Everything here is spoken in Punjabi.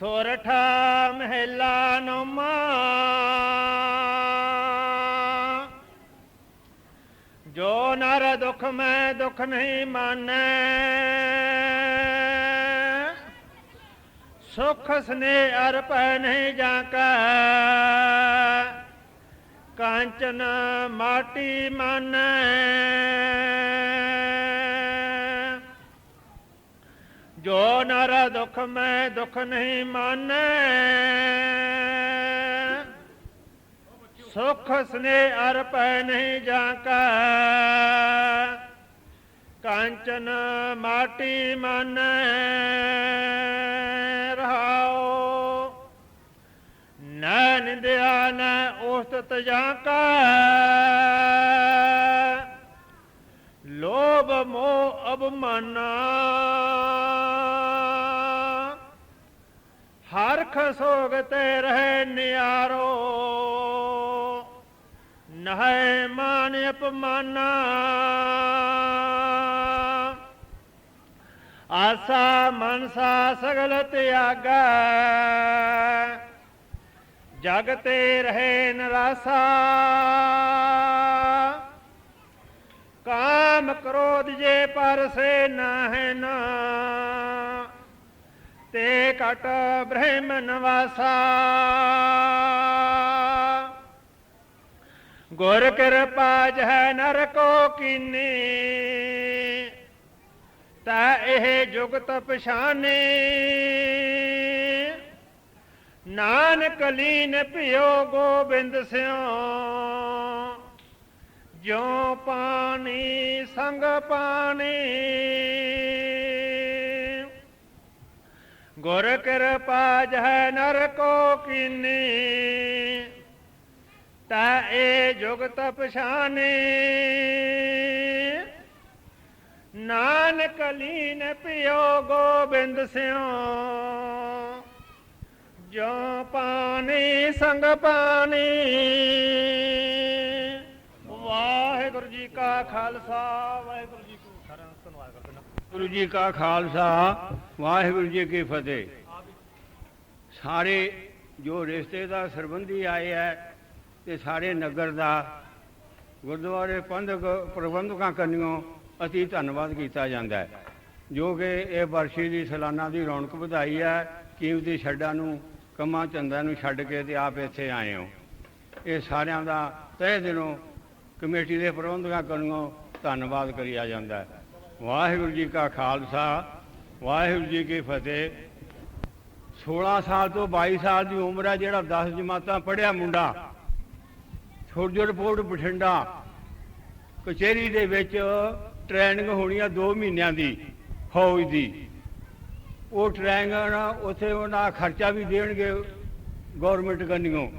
ਸੋਰਠਾ ਮਹਿਲਾ ਨੋਮਾ ਜੋ ਨਰ ਦੁਖ ਮੈਂ ਦੁਖ ਨਹੀਂ ਮਾਨੈ। ਸੁਖ ਸਨੇ ਅਰਪੈ ਨਹੀਂ ਜਾਂਕਾ। ਕਾਂਚਨ ਮਾਟੀ ਮਾਨੈ। ਜੋ ਨਰ ਦੁਖ ਮੈਂ ਦੁਖ ਨਹੀਂ ਮਾਨੈ। ਸੁਖ ਸਨੇ ਅਰਪੈ ਨਹੀਂ ਜਾਂਕਾ। ਕਾਂਚਨ ਮਾਟੀ ਮਾਨੈ। ਰਹਾਓ ਨਾ ਨਿੰਦਿਆ ਨਾ ਉਸਤਤ ਜਾਂਕਾ। ਲੋਭ ਮੋਹ ਅਭਮਾਨਾ ਹਰਖ ਸੋਗਤੇ ਰਹੇ ਰਹਿ ਨਿਆਰੋ। ਨਹੈ ਮਾਨ ਅਪਮਾਨਾ। ਆਸਾ ਮਨਸਾ ਸਗਲ ਤਿਆਗਾ। ਜਗ ਤੇ ਰਹੇ ਨਰਾਸਾ। ਕਾਮ ਕ੍ਰੋਧ ਜੇ ਪਰਸੇ ਨਾਹਿ ਨਾ। ਕਟ ਬ੍ਰਹਮ ਨਵਾਸਾ। ਗੁਰ ਕਿਰਪਾ ਜਹ ਨਰ ਕੋ ਕੀਨੀ, ਤਾ ਇਹ ਜੁਗਤ ਪਛਾਨੇ। ਨਾਨਕ ਲੀਨ ਭਿਓ ਗੋਬਿੰਦ ਸਿਓ ਜਿਉ ਪਾਣੀ ਸੰਗ ਪਾਣੀ। ਗੁਰ ਕਿਰਪਾ ਜਹ ਨਰ ਕੋ ਕੀਨੀ, ਤਾ ਏ ਜੁਗਤ ਪਛਾਨੇ ਨਾਨਕ ਲੀਨ ਪਿਓ ਗੋਬਿੰਦ ਸਿਓ, ਜੋ ਪਾਣੀ ਸੰਗ ਪਾਣੀ। ਵਾਹਿਗੁਰੂ ਜੀ ਕਾ ਖਾਲਸਾ, ਵਾਹਿਗੁਰੂ ਜੀ ਕੀ ਫਤਿਹ। ਧੰਨਵਾਦ ਕਰਦੇ ਗੁਰੂ ਜੀ ਕਾ ਖਾਲਸਾ, ਵਾਹਿਗੁਰੂ ਜੀ ਕੀ ਫਤਿਹ। ਸਾਰੇ ਜੋ ਰਿਸ਼ਤੇ ਦਾ ਸਰਬੰਧੀ ਆਏ ਹੈ ਤੇ ਸਾਰੇ ਨਗਰ ਦਾ ਗੁਰਦੁਆਰੇ ਪੰਧਕ ਪ੍ਰਬੰਧਕਾਂ ਕੰਨਿਓ ਅਤੀ ਧੰਨਵਾਦ ਕੀਤਾ ਜਾਂਦਾ ਹੈ ਜੋ ਕਿ ਇਹ ਵਰਸ਼ੀ ਦੀ ਸਾਲਾਨਾ ਦੀ ਰੌਣਕ ਵਧਾਈ ਹੈ ਕੀਮਤੀ ਛੱਡਾਂ ਨੂੰ, ਕੰਮਾਂ ਚੰਦਾਂ ਨੂੰ ਛੱਡ ਕੇ ਤੇ ਆਪ ਇੱਥੇ ਆਏ ਹੋ। ਇਹ ਸਾਰਿਆਂ ਦਾ ਤਹਿ ਦਿਲੋਂ ਕਮੇਟੀ ਦੇ ਪ੍ਰਬੰਧਕਾਂ ਕੰਨਿਓ ਧੰਨਵਾਦ ਕਰਿਆ ਜਾਂਦਾ ਹੈ ਵਾਹਿਗੁਰੂ ਜੀ ਕਾ ਖਾਲਸਾ, ਵਾਹਿਗੁਰੂ ਜੀ ਕੀ ਫਤਿਹ। 16 ਸਾਲ ਤੋਂ 22 ਸਾਲ ਦੀ ਉਮਰ ਹੈ ਜਿਹੜਾ 10 ਜਮਾਤਾਂ ਪੜਿਆ ਮੁੰਡਾ। ਛੋਟੀ ਰਿਪੋਰਟ ਬਠਿੰਡਾ। ਕਚਹਿਰੀ ਦੇ ਵਿੱਚ ਟ੍ਰੇਨਿੰਗ ਹੋਣੀ ਆ 2 ਮਹੀਨਿਆਂ ਦੀ ਫੌਜ ਦੀ। ਉਹ ਟ੍ਰੇਨਿੰਗ ਉੱਥੇ ਉਹਨਾਂ ਖਰਚਾ ਵੀ ਦੇਣਗੇ ਗਵਰਨਮੈਂਟ ਕੰਨਿਓ।